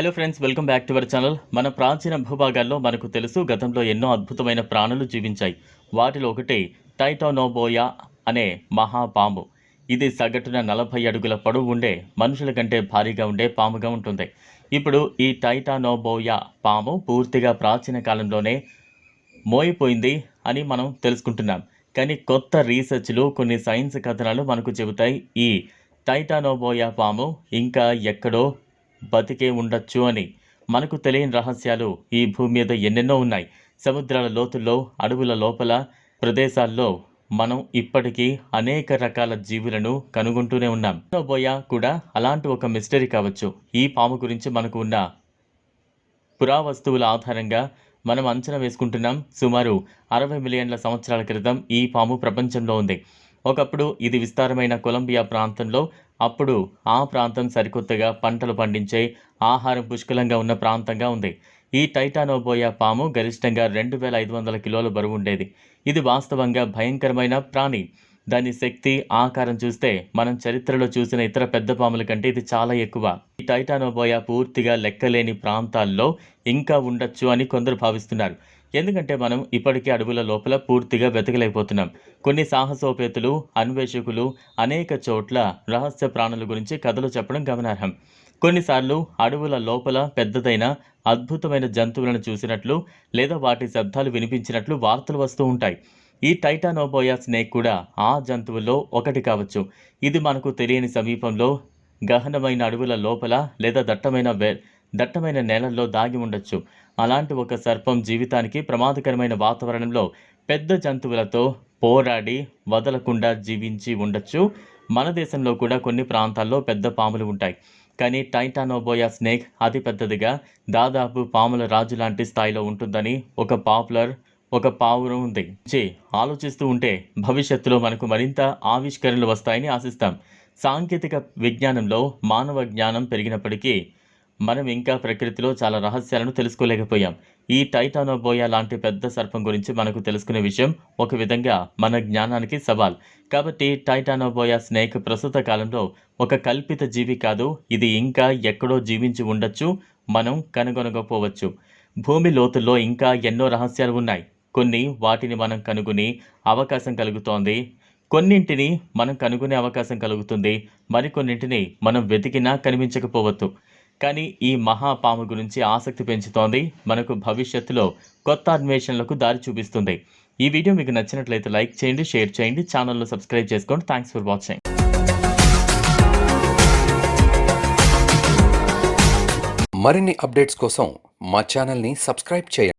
Hello friends welcome back to our channel మన ప్రాచీన భూభాగాల్లో మనకు తెలుసు గతంలో ఎన్నో అద్భుతమైన ప్రాణులు జీవించాయి. వాటిలో ఒకటి టైటానోబోయా అనే మహాపాము ఇది సగటున నలభై అడుగుల పొడవు ఉండే మనుషుల కంటే భారీగా ఉండే పాముగా ఉంటుంది. ఇప్పుడు ఈ టైటానోబోయా పాము పూర్తిగా ప్రాచీన కాలంలోనే మోయిపోయింది అని మనం తెలుసుకుంటున్నాం. కానీ కొత్త రీసెర్చ్లు కొన్ని సైన్స్ కథనాలు మనకు చెబుతాయి. ఈ టైటానోబోయా పాము ఇంకా ఎక్కడో బతికే ఉండొచ్చు అని. మనకు తెలియని రహస్యాలు ఈ భూమి మీద ఎన్నెన్నో ఉన్నాయి. సముద్రాల లోతుల్లో అడవుల లోపల ప్రదేశాల్లో మనం ఇప్పటికీ అనేక రకాల జీవులను కనుగొంటూనే ఉన్నాం. బోయా కూడా అలాంటి ఒక మిస్టరీ కావచ్చు. ఈ పాము గురించి మనకు ఉన్న పురావస్తువుల ఆధారంగా మనం అంచనా వేసుకుంటున్నాం. సుమారు అరవై మిలియన్ల సంవత్సరాల క్రితం ఈ పాము ప్రపంచంలో ఉంది. ఒకప్పుడు ఇది విస్తారమైన కొలంబియా ప్రాంతంలో అప్పుడు ఆ ప్రాంతం సరికొత్తగా పంటలు పండించే ఆహారం పుష్కలంగా ఉన్న ప్రాంతంగా ఉంది. ఈ టైటానోబోయా పాము గరిష్టంగా రెండు వేల ఐదు వందల కిలోల బరువు ఉండేది. ఇది వాస్తవంగా భయంకరమైన ప్రాణి. దాని శక్తి ఆకారం చూస్తే మనం చరిత్రలో చూసిన ఇతర పెద్ద పాముల కంటే ఇది చాలా ఎక్కువ. ఈ టైటానోబోయా పూర్తిగా లెక్కలేని ప్రాంతాల్లో ఇంకా ఉండొచ్చు అని కొందరు భావిస్తున్నారు. ఎందుకంటే మనం ఇప్పటికే అడవుల లోపల పూర్తిగా వెతకలేకపోతున్నాం. కొన్ని సాహసోపేతులు అన్వేషకులు అనేక చోట్ల రహస్య ప్రాణుల గురించి కథలు చెప్పడం గమనార్హం. కొన్నిసార్లు అడవుల లోపల పెద్దదైన అద్భుతమైన జంతువులను చూసినట్లు లేదా వాటి శబ్దాలు వినిపించినట్లు వార్తలు వస్తూ ఉంటాయి. ఈ టైటానోబోయా స్నేక్ కూడా ఆ జంతువుల్లో ఒకటి కావచ్చు. ఇది మనకు తెలియని సమీపంలో గహనమైన అడవుల లోపల లేదా దట్టమైన వే దట్టమైన నేలల్లో దాగి ఉండొచ్చు. అలాంటి ఒక సర్పం జీవితానికి ప్రమాదకరమైన వాతావరణంలో పెద్ద జంతువులతో పోరాడి వదలకుండా జీవించి ఉండొచ్చు. మన దేశంలో కూడా కొన్ని ప్రాంతాల్లో పెద్ద పాములు ఉంటాయి. కానీ టైటానోబోయా స్నేక్ అతి పెద్దదిగా దాదాపు పాముల రాజు లాంటి స్థాయిలో ఉంటుందని ఒక పాపులర్ ఒక పావురం ఉంది. చే ఆలోచిస్తూ ఉంటే భవిష్యత్తులో మనకు మరింత ఆవిష్కరణలు వస్తాయని ఆశిస్తాం. సాంకేతిక విజ్ఞానంలో మానవ జ్ఞానం పెరిగినప్పటికీ మనం ఇంకా ప్రకృతిలో చాలా రహస్యాలను తెలుసుకోలేకపోయాం. ఈ టైటానోబోయా లాంటి పెద్ద సర్పం గురించి మనకు తెలుసుకునే విషయం ఒక విధంగా మన జ్ఞానానికి సవాల్. కాబట్టి టైటానోబోయా స్నేక్ ప్రస్తుత కాలంలో ఒక కల్పిత జీవి కాదు. ఇది ఇంకా ఎక్కడో జీవించి ఉండొచ్చు. మనం కనుగొనకపోవచ్చు. భూమి లోతుల్లో ఇంకా ఎన్నో రహస్యాలు ఉన్నాయి. కొన్ని వాటిని మనం కనుగొని అవకాశం కలుగుతోంది. కొన్నింటిని మనం కనుగొనే అవకాశం కలుగుతుంది. మరికొన్నింటిని మనం వెతికినా కనిపించకపోవచ్చు. కానీ ఈ మహాపాము గురించి ఆసక్తి పెంచుతోంది. మనకు భవిష్యత్తులో కొత్త అన్వేషణలకు దారి చూపిస్తుంది. ఈ వీడియో మీకు నచ్చినట్లయితే లైక్ చేయండి షేర్ చేయండి ఛానల్ను సబ్స్క్రైబ్ చేసుకోండి. థ్యాంక్స్ ఫర్ వాచింగ్ మరిన్ని అప్డేట్స్ కోసం మా ఛానల్ని సబ్స్క్రైబ్ చేయండి.